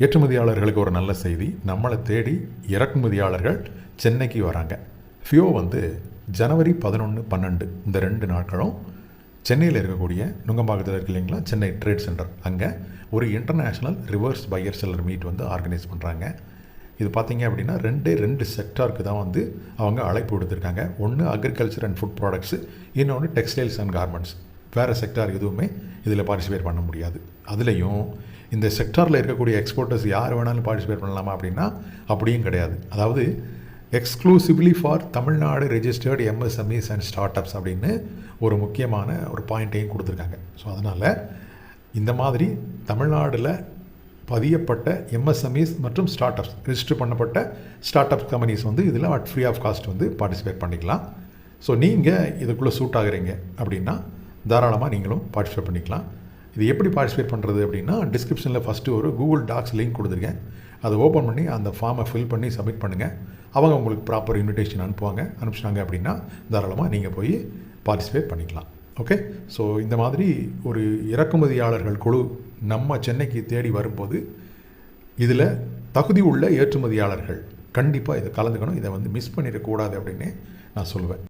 ஏற்றுமதியாளர்களுக்கு ஒரு நல்ல செய்தி. நம்மளை தேடி இறக்குமதியாளர்கள் சென்னைக்கு வராங்க. ஃபியோ வந்து ஜனவரி பதினொன்று பன்னெண்டு இந்த ரெண்டு நாட்களும் சென்னையில் இருக்கக்கூடிய நுங்கம்பாக்கத்தில் இருக்கு இல்லைங்களா? சென்னை ட்ரேட் சென்டர் அங்கே ஒரு international reverse buyer seller meet வந்து ஆர்கனைஸ் பண்ணுறாங்க இது பார்த்தீங்க அப்படின்னா ரெண்டே ரெண்டு செக்டாருக்கு தான் வந்து அவங்க அழைப்பு கொடுத்துருக்காங்க ஒன்று அக்ரிகல்ச்சர் அண்ட் ஃபுட் ப்ராடக்ட்ஸு இன்னொன்று டெக்ஸ்டைல்ஸ் அண்ட் கார்மெண்ட்ஸ் வேறு செக்டார் எதுவுமே இதில் பார்ட்டிசிபேட் பண்ண முடியாது. அதுலேயும் இந்த செக்டாரில் இருக்கக்கூடிய எக்ஸ்போர்ட்டர்ஸ் யார் வேணாலும் பார்ட்டிசிபேட் பண்ணலாமா அப்படின்னா அப்படியும் கிடையாது. அதாவது exclusively for Tamil Nadu registered MSMEs and start ups அப்படின்னு ஒரு முக்கியமான ஒரு பாயிண்ட்டையும் கொடுத்துருக்காங்க. ஸோ அதனால் இந்த மாதிரி தமிழ்நாடில் பதியப்பட்ட எம்எஸ்எம்இஸ் மற்றும் ஸ்டார்ட் அப்ஸ் ரிஜிஸ்டர் பண்ணப்பட்ட ஸ்டார்ட் அப் கம்பெனிஸ் வந்து இதில் அட் ஃப்ரீ ஆஃப் காஸ்ட் வந்து பார்ட்டிசிபேட் பண்ணிக்கலாம். ஸோ நீங்கள் இதுக்குள்ளே சூட் ஆகுறீங்க அப்படின்னா தாராளமாக நீங்களும் பார்ட்டிசிபேட் பண்ணிக்கலாம். இது எப்படி பார்ட்டிசிபேட் பண்ணுறது அப்படின்னா டிஸ்கிரிப்ஷனில் ஃபஸ்ட்டு ஒரு கூகுள் டாக்ஸ் லிங்க் கொடுத்துருக்கேன். அதை ஓப்பன் பண்ணி அந்த ஃபார்மை ஃபில் பண்ணி சப்மிட் பண்ணுங்கள் அவங்க உங்களுக்கு ப்ராப்பர் இன்விடேஷன் அனுப்புவாங்க. அனுப்பிச்சிட்டாங்க அப்படின்னா தாராளமாக நீங்கள் போய் பார்ட்டிசிபேட் பண்ணிக்கலாம். ஓகே ஸோ இந்த மாதிரி ஒரு இறக்குமதியாளர்கள் குழு நம்ம சென்னைக்கு தேடி வரும்போது இதில் தகுதி உள்ள ஏற்றுமதியாளர்கள் கண்டிப்பாக இதை கலந்துக்கணும். இதை வந்து மிஸ் பண்ணிடக்கூடாது அப்படின்னு நான் சொல்லுவேன்